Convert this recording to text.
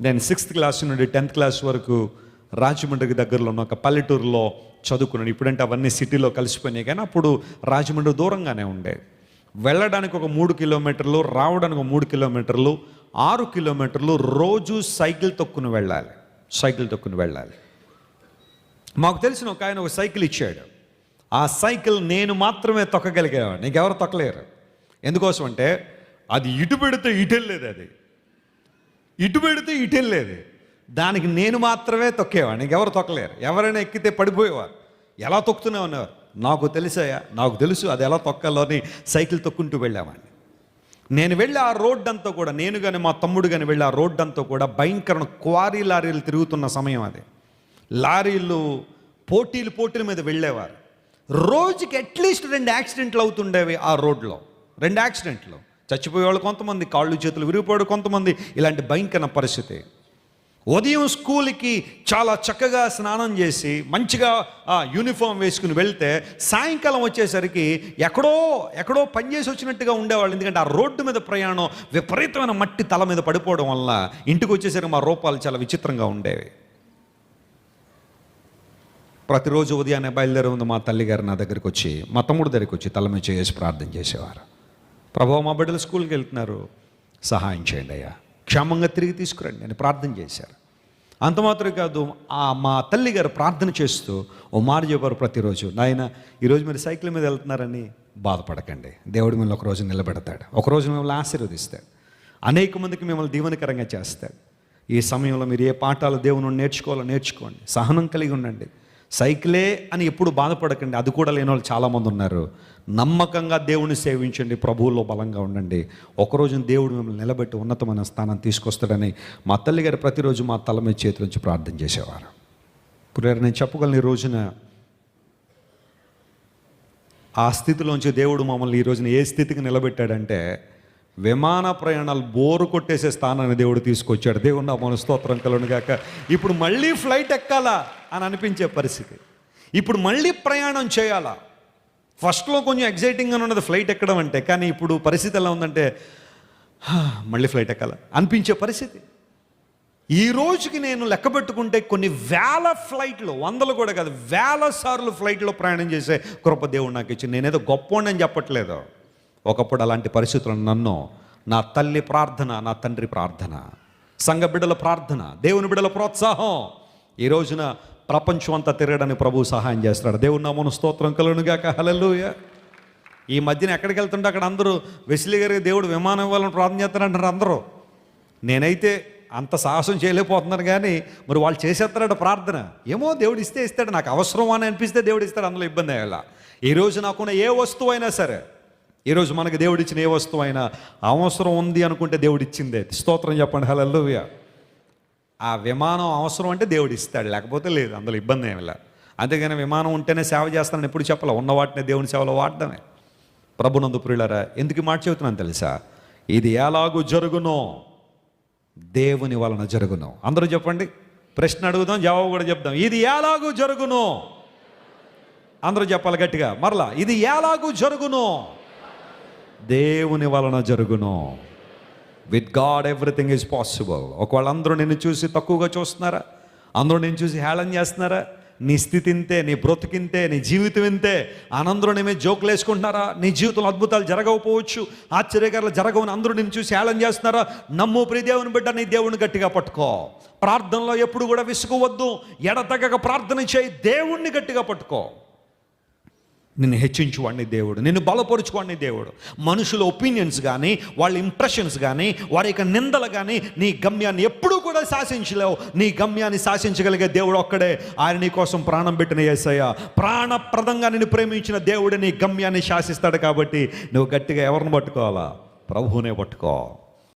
నేను sixth class నుండి tenth class వరకు రాజమండ్రికి దగ్గరలో ఉన్న ఒక పల్లెటూరులో చదువుకున్నాను. ఇప్పుడంటే అవన్నీ సిటీలో కలిసిపోయినాయి కానీ అప్పుడు రాజమండ్రి దూరంగానే ఉండే. వెళ్ళడానికి ఒక మూడు కిలోమీటర్లు రావడానికి ఒక మూడు కిలోమీటర్లు ఆరు కిలోమీటర్లు రోజు సైకిల్ తొక్కుని వెళ్ళాలి. సైకిల్ తొక్కుని వెళ్ళాలి. మాకు తెలిసిన ఒక ఆయన ఒక సైకిల్ ఇచ్చాడు. ఆ సైకిల్ నేను మాత్రమే తొక్కగలిగేవాడు నీకెవరు తొక్కలేరు. ఎందుకోసం అంటే అది ఇటు పెడితే ఇటు వెళ్ళలేదు అది. ఇటు పెడితే ఇటు వెళ్ళేది. దానికి నేను మాత్రమే తొక్కేవాడిని. ఎవరు తొక్కలేరు? ఎవరైనా ఎక్కితే పడిపోయేవారు. ఎలా తొక్కుతూనే ఉన్నారు నాకు తెలిసాయా? నాకు తెలుసు. అది ఎలా తొక్కాలో అని సైకిల్ తొక్కుంటూ వెళ్ళామండి నేను వెళ్ళి ఆ రోడ్ అంతా కూడా నేను కానీ మా తమ్ముడు కానీ వెళ్ళి ఆ రోడ్ అంతా కూడా భయంకరమైన క్వారీ లారీలు తిరుగుతున్న సమయం అది. లారీలు పోటీలు పోటీల మీద వెళ్ళేవారు. రోజుకి అట్లీస్ట్ రెండు యాక్సిడెంట్లు అవుతుండేవి ఆ రోడ్లో. రెండు యాక్సిడెంట్లు. చచ్చిపోయేవాళ్ళు కొంతమంది కాళ్ళు చేతులు విరిగిపోయాడు కొంతమంది ఇలాంటి భయంకర పరిస్థితి. ఉదయం స్కూల్కి చాలా చక్కగా స్నానం చేసి మంచిగా ఆ యూనిఫామ్ వేసుకుని వెళ్తే సాయంకాలం వచ్చేసరికి ఎక్కడో ఎక్కడో పనిచేసి వచ్చినట్టుగా ఉండేవాళ్ళు. ఎందుకంటే ఆ రోడ్డు మీద ప్రయాణం విపరీతమైన మట్టి తల మీద పడిపోవడం వల్ల ఇంటికి వచ్చేసరికి మా రూపాలు చాలా విచిత్రంగా ఉండేవి. ప్రతిరోజు ఉదయాన్నే బయలుదేరి ఉంది మా తల్లిగారు నా దగ్గరికి వచ్చి మా తమ్ముడు దగ్గరికి వచ్చి తల మీద చేసి ప్రార్థన చేసేవారు. ప్రభావ మా బిడ్డలు స్కూల్కి వెళ్తున్నారు. సహాయం చేయండి అయ్యా. క్షేమంగా తిరిగి తీసుకురండి. అని ప్రార్థన చేశారు. అంత మాత్రమే కాదు ఆ మా తల్లి గారు ప్రార్థన చేస్తూ ఓ మాట చెప్పారు ప్రతిరోజు. నాయన ఈరోజు మీరు సైకిల్ మీద వెళ్తున్నారని బాధపడకండి. దేవుడు మిమ్మల్ని ఒక రోజు నిలబెడతాడు. ఒకరోజు మిమ్మల్ని ఆశీర్వదిస్తాడు. అనేక మందికి మిమ్మల్ని దీవెనకరంగా చేస్తాడు. ఈ సమయంలో మీరు ఏ పాఠాలు దేవుని నేర్చుకోవాలో నేర్చుకోండి. సహనం కలిగి ఉండండి. సైకిలే అని ఎప్పుడు బాధపడకండి. అది కూడా లేని వాళ్ళు చాలామంది ఉన్నారు. నమ్మకంగా దేవుని సేవించండి. ప్రభువులో బలంగా ఉండండి. ఒకరోజు దేవుడు మిమ్మల్ని నిలబెట్టి ఉన్నతమైన స్థానం తీసుకొస్తాడని మా తల్లి గారు ప్రతిరోజు మా తల మీద చేతి నుంచి ప్రార్థన చేసేవారు. ఇప్పుడు నేను చెప్పగలను ఈ రోజున ఆ స్థితిలోంచి దేవుడు మమ్మల్ని ఈ రోజున ఏ స్థితికి నిలబెట్టాడంటే విమాన ప్రయాణాలు బోరు కొట్టేసే స్థానాన్ని దేవుడు తీసుకొచ్చాడు. దేవుడు నా మన స్తోత్రం కలను గాక. ఇప్పుడు మళ్ళీ ఫ్లైట్ ఎక్కాలా అని అనిపించే పరిస్థితి. ఇప్పుడు మళ్ళీ ప్రయాణం చేయాలా? ఫస్ట్లో కొంచెం ఎగ్జైటింగ్గా ఉన్నది ఫ్లైట్ ఎక్కడం అంటే కానీ ఇప్పుడు పరిస్థితి ఎలా ఉందంటే మళ్ళీ ఫ్లైట్ ఎక్కాలా అనిపించే పరిస్థితి. ఈ రోజుకి నేను లెక్క పెట్టుకుంటే కొన్ని వేల ఫ్లైట్లు వందలు కూడా కాదు వేల సార్లు ఫ్లైట్లో ప్రయాణం చేసే కృప దేవుడు నాకు ఇచ్చి నేనేదో గొప్ప అని చెప్పట్లేదు. ఒకప్పుడు అలాంటి పరిస్థితులు నన్ను. నా తల్లి ప్రార్థన నా తండ్రి ప్రార్థన. సంఘ బిడ్డల ప్రార్థన దేవుని బిడ్డల ప్రోత్సాహం. ఈ రోజున ప్రపంచం అంతా తిరగడానికి ప్రభు సహాయం చేస్తున్నాడు. దేవుని నామను స్తోత్రం కలుగునుగాక హలలుయ ఈ మధ్యన ఎక్కడికి వెళ్తుంటే అక్కడ అందరూ వెసిలి గారికి దేవుడు విమానం ఇవ్వాలని ప్రార్థన చేస్తారంటారు అందరూ. నేనైతే అంత సాహసం చేయలేకపోతున్నాను కానీ మరి వాళ్ళు చేసేస్తారట ప్రార్థన. ఏమో దేవుడు ఇస్తే ఇస్తాడు నాకు అవసరం అని అనిపిస్తే దేవుడు ఇస్తాడు అందులో ఇబ్బంది అయ్యేలా ఈ రోజు నాకున్న ఏ వస్తువు అయినా సరే ఈరోజు మనకు దేవుడిచ్చిన ఏ వస్తువు అయినా అవసరం ఉంది అనుకుంటే దేవుడిచ్చిందే. స్తోత్రం చెప్పండి. హల్లెలూయా. ఆ విమానం అవసరం అంటే దేవుడు ఇస్తాడు లేకపోతే లేదు అందులో ఇబ్బంది ఏమి లే అంతేగాని విమానం ఉంటేనే సేవ చేస్తానని ఎప్పుడు చెప్పాలి. ఉన్న వాటిని దేవుని సేవలో వాడడమే. ప్రభునందు ప్రియులరా ఎందుకు మాట చెబుతున్నాను తెలుసా? ఇది ఎలాగూ జరుగునో? దేవుని వలన జరుగును. అందరూ చెప్పండి. ప్రశ్న అడుగుదాం జవాబు కూడా చెప్దాం. ఇది ఎలాగూ జరుగును? అందరూ చెప్పాలి గట్టిగా. మరలా ఇది ఎలాగూ జరుగును? దేవుని వలన జరుగును. With god everything is possible ఒకవేళ అందరూ నిన్ను చూసి తక్కువగా చూస్తున్నారా? అందరూ నేను చూసి హేళన చేస్తున్నారా? నీ స్థితి ఇంతే నీ బ్రతికింతే నీ జీవితం ఇంతే. అనందరూ నీ మీద జోకులు వేసుకుంటున్నారా? నీ జీవితంలో అద్భుతాలు జరగకపోవచ్చు. ఆశ్చర్యకరాలు జరగవని అందరూ నిన్ను చూసి హేళన చేస్తున్నారా? నమ్ము దేవుని బిడ్డ నీ దేవుని గట్టిగా పట్టుకో. ప్రార్థనలో ఎప్పుడు కూడా విసుగువద్దు ఎడతగక ప్రార్థన చేయి దేవుణ్ణి గట్టిగా పట్టుకో. నిన్ను హెచ్చించువాడిని దేవుడు నిన్ను బలపరుచువాడిని దేవుడు. మనుషుల ఒపీనియన్స్ కానీ వాళ్ళ ఇంప్రెషన్స్ కానీ వారి యొక్క నిందలు కానీ నీ గమ్యాన్ని ఎప్పుడూ కూడా శాసించలేవు. నీ గమ్యాన్ని శాసించగలిగే దేవుడు ఒక్కడే. ఆయన నీ కోసం ప్రాణం పెట్టిన ఏసయ్య. ప్రాణప్రదంగా నిన్ను ప్రేమించిన దేవుడు నీ గమ్యాన్ని శాసిస్తాడు కాబట్టి నువ్వు గట్టిగా ఎవరిని పట్టుకోవాలా? ప్రభువునే పట్టుకో.